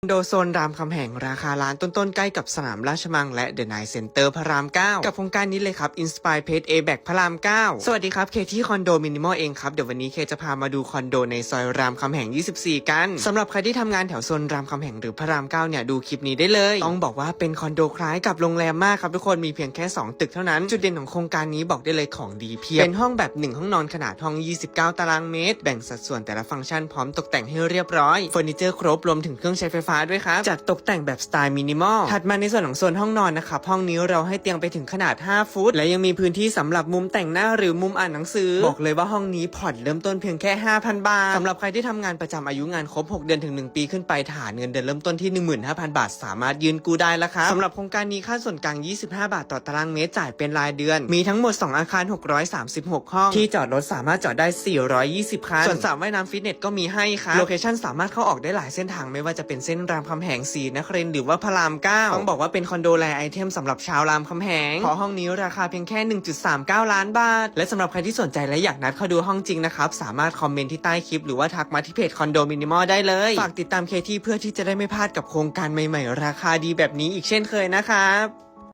คอนโดโซนรามคำแหงราคาล้านต้นๆ ใกล้กับสนามราชมังและเดอะไนท์เซ็นเตอร์พระราม 9 กับโครงการนี้เลยครับ Inspire Page A Back พระราม 9 สวัสดีครับ เคที่คอนโดมินิมอลเองครับ เดี๋ยววันนี้เคจะพามาดูคอนโดในซอยรามคำแหง 24 กันสำหรับใครที่ทำงานแถวโซนรามคำแหงหรือพระราม 9 เนี่ย ดูคลิปนี้ได้เลย ต้องบอกว่าเป็นคอนโดคล้ายกับโรงแรมมากครับทุกคนมีเพียงแค่ 2 ตึกเท่านั้น จุดเด่นของโครงการนี้บอกได้เลยของดีเพียบเป็นห้องแบบ 1 ห้องนอนขนาดห้อง 29 ตารางเมตร แบ่งสัดส่วนแต่ละฟังก์ชันพร้อมตกแต่งให้เรียบร้อยเฟอร์นิเจอร์ครบรวมถึงเครื่องใช้ไฟฟ้าด้วยครับ จัดตกแต่งแบบสไตล์มินิมอล ถัดมาในส่วนของโซนห้องนอนนะครับ ห้องนี้เราให้เตียงไปถึงขนาด 5 ฟุต และยังมีพื้นที่สำหรับมุมแต่งหน้าหรือมุมอ่านหนังสือ บอกเลยว่าห้องนี้ผ่อนเริ่มต้นเพียงแค่ 5,000 บาทสำหรับใครที่ทำงานประจำอายุงานครบ 6 เดือนถึง 1 ปีขึ้นไปฐานเงินเดือนเริ่มต้นที่ 15,000 บาท สามารถยืนกู้ได้แล้วครับสำหรับโครงการนี้ค่าส่วนกลาง 25 บาทต่อตารางเมตรจ่ายเป็นรายเดือน มีทั้งหมด 2 อาคาร 636 ห้อง ที่จอดรถสามารถจอดได้ 420 คัน ส่วนสระว่ายน้ำฟิตเนสก็มีให้ครับโลเคชั่นสามารถเข้าออกได้หลายเส้นทางไม่ว่าจะเป็นเส้นรามคำแหงสีนครินหรือว่าพระรามเก้าต้องบอกว่าเป็นคอนโดแลไอเทมสำหรับชาวรามคำแหงขอห้องนี้ราคาเพียงแค่ 1.39 ล้านบาท และสำหรับใครที่สนใจและอยากนัดเข้าดูห้องจริงนะครับ สามารถคอมเมนต์ที่ใต้คลิปหรือว่าทักมาที่เพจคอนโดมินิมอลได้เลย ฝากติดตามเคที่เพื่อที่จะได้ไม่พลาดกับโครงการใหม่ ๆ ราคาดีแบบนี้อีกเช่นเคยนะครับ